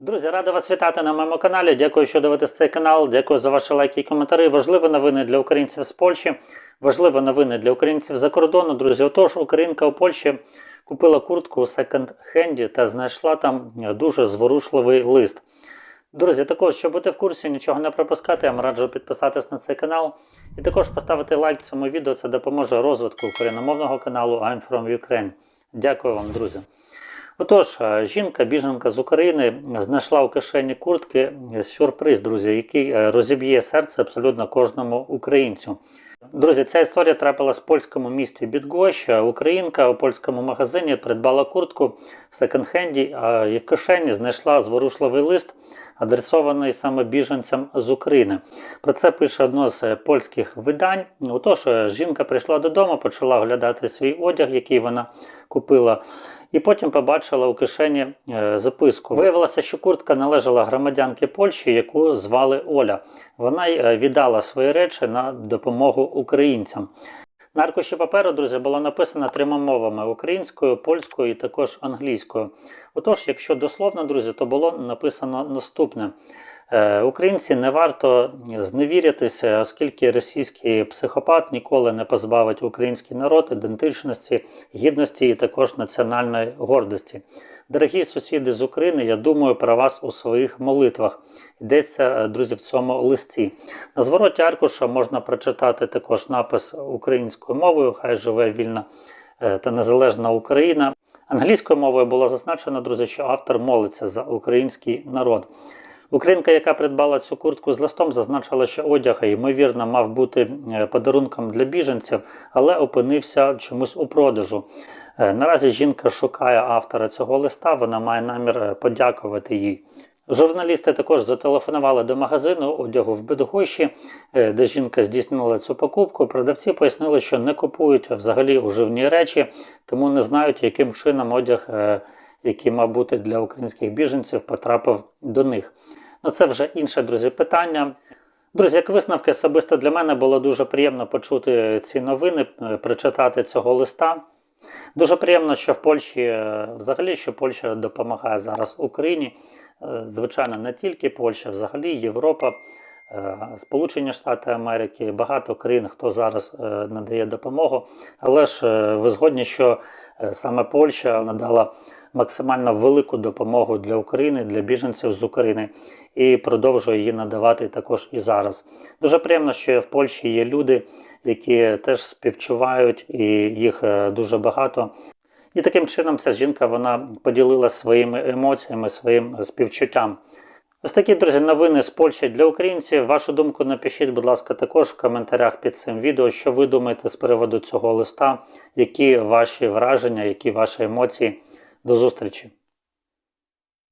Друзі, радий вас вітати на моєму каналі. Дякую, що дивитесь цей канал. Дякую за ваші лайки і коментарі. Важливі новини для українців з Польщі. Важливі новини для українців за кордону. Друзі, отож, українка у Польщі купила куртку у секонд-хенді та знайшла там дуже зворушливий лист. Друзі, також, щоб бути в курсі, нічого не пропускати, я вам раджу підписатись на цей канал. І також поставити лайк цьому відео. Це допоможе розвитку україномовного каналу I'm from Ukraine. Дякую вам, друзі. Отож, е, жінка, біженка з України, знайшла у кишені куртки сюрприз, друзі, який е, розіб'є серце абсолютно кожному українцю. Друзі, ця історія трапилась в польському місті Бідгощ. Українка у польському магазині придбала куртку в секонд-хенді і в кишені знайшла зворушливий лист, адресований саме біженцям з України. Про це пише одно з польських видань. Отож, е, жінка прийшла додому, почала оглядати свій одяг, який вона купила. І потім побачила у кишені е, записку. Виявилося, що куртка належала громадянки Польщі, яку звали Оля. Вона й, е, віддала свої речі на допомогу українцям. На аркуші паперу, друзі, було написано трьома мовами: українською, польською і також англійською. Отож, якщо дословно, друзі, то було написано наступне. Е, Українці не варто зневірятися, оскільки російський психопат ніколи не позбавить український народ ідентичності, гідності і також національної гордості. Дорогі сусіди з України, я думаю про вас у своїх молитвах. Йдеться, е, друзі, в цьому листі. На звороті аркуша можна прочитати також напис українською мовою, хай живе вільна е, та незалежна Україна. Англійською мовою було зазначено, друзі, що автор молиться за український народ. Українка, яка придбала цю куртку з листом, зазначила, що одяг, ймовірно, мав бути е, подарунком для біженців, але опинився чомусь у продажу. Е, Наразі жінка шукає автора цього листа, вона має намір е, подякувати їй. Журналісти також зателефонували до магазину одягу в Бедгощі, де жінка здійснила цю покупку. Продавці пояснили, що не купують взагалі уживні речі, тому не знають, яким чином одяг, який мав бути для українських біженців, потрапив до них. Ну це вже інше, друзі, питання. Друзі, як висновки, особисто для мене було дуже приємно почути ці новини, е, прочитати цього листа. Дуже приємно, що в Польщі, е, взагалі, що Польща допомагає зараз Україні. Е, Звичайно, не тільки Польща, взагалі Європа, Сполучені Штати Америки, багато країн, хто зараз е, надає допомогу. Але ж е, ви згодні, що е, саме Польща надала максимально велику допомогу для України, для біженців з України і продовжує її надавати також і зараз. Дуже приємно, що в Польщі є люди, які теж співчувають, і їх е, дуже багато. І таким чином ця жінка вона поділилася своїми емоціями, своїм співчуттям. Ось такі, друзі, новини з Польщі для українців. Вашу думку напишіть, будь ласка, також в коментарях під цим відео, що ви думаєте з приводу цього листа, які ваші враження, які ваші емоції. До зустрічі!